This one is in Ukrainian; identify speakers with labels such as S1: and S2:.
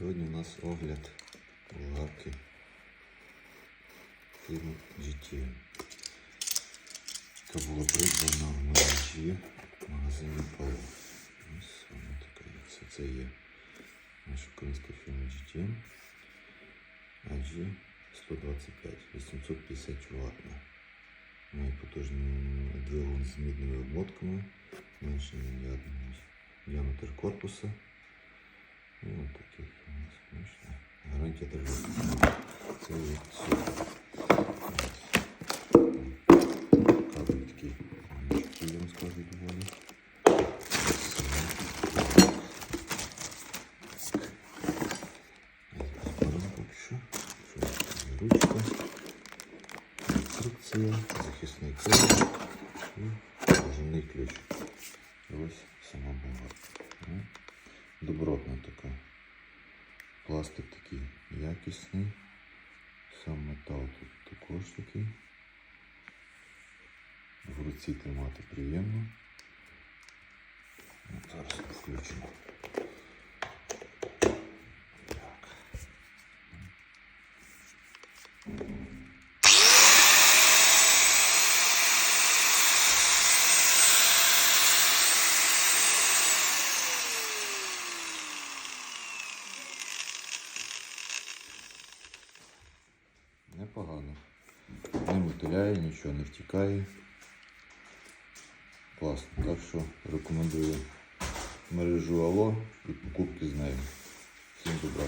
S1: Сьогодні у нас огляд болгарки фірми GT. Яка була придбана в мережі в магазині Пало. Ось вона така є. Все це є наша українська фірма GT. AG 125, 850 Вт. Має потужний двигун з мідними обмотками, менше мільярдний діаметр корпуса. І от гарантія державності. Це. Кабель такий я вам скажу доволі. Ручка, інструкція, захисний кожух і кожаний ключ. Ось сама болгарка. Ну, Добротна така. Пластик такий якісний. Сам метал тут також такий. В руці тримати приємно. Зараз включимо. Так. Непогано. Не мотиляє, нічого не втікає. Класно. Так що рекомендую мережу Ало і покупки з нею. Всім добра.